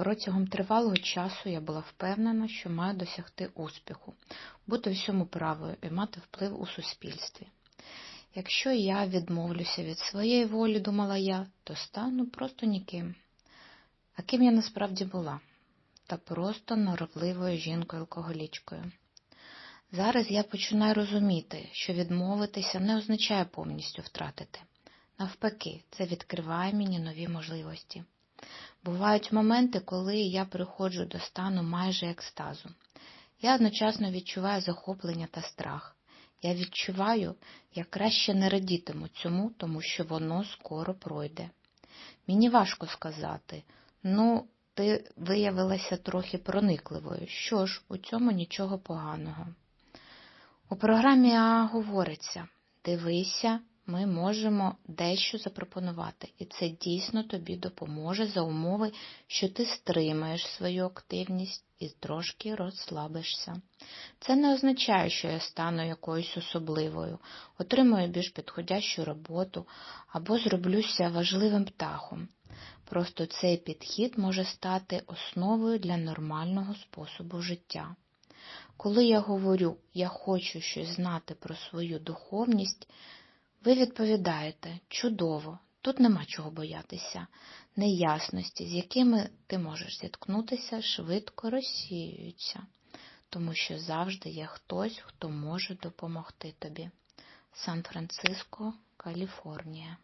Протягом тривалого часу я була впевнена, що маю досягти успіху, бути всьому правою і мати вплив у суспільстві. Якщо я відмовлюся від своєї волі, думала я, то стану просто ніким. А ким я насправді була? Та просто норовливою жінкою-алкоголічкою. Зараз я починаю розуміти, що відмовитися не означає повністю втратити. Навпаки, це відкриває мені нові можливості. Бувають моменти, коли я приходжу до стану майже екстазу. Я одночасно відчуваю захоплення та страх. Я відчуваю, я краще не радітиму цьому, тому що воно скоро пройде. Мені важко сказати, ну, ти виявилася трохи проникливою. Що ж, у цьому нічого поганого. У програмі А говориться дивися, ми можемо дещо запропонувати, і це дійсно тобі допоможе за умови, що ти стримаєш свою активність і трошки розслабишся. Це не означає, що я стану якоюсь особливою, отримую більш підходящу роботу або зроблюся важливим птахом. Просто цей підхід може стати основою для нормального способу життя. Коли я говорю, я хочу щось знати про свою духовність, ви відповідаєте чудово, тут нема чого боятися. Неясності, з якими ти можеш зіткнутися, швидко розсіюються, тому що завжди є хтось, хто може допомогти тобі. Сан-Франциско, Каліфорнія.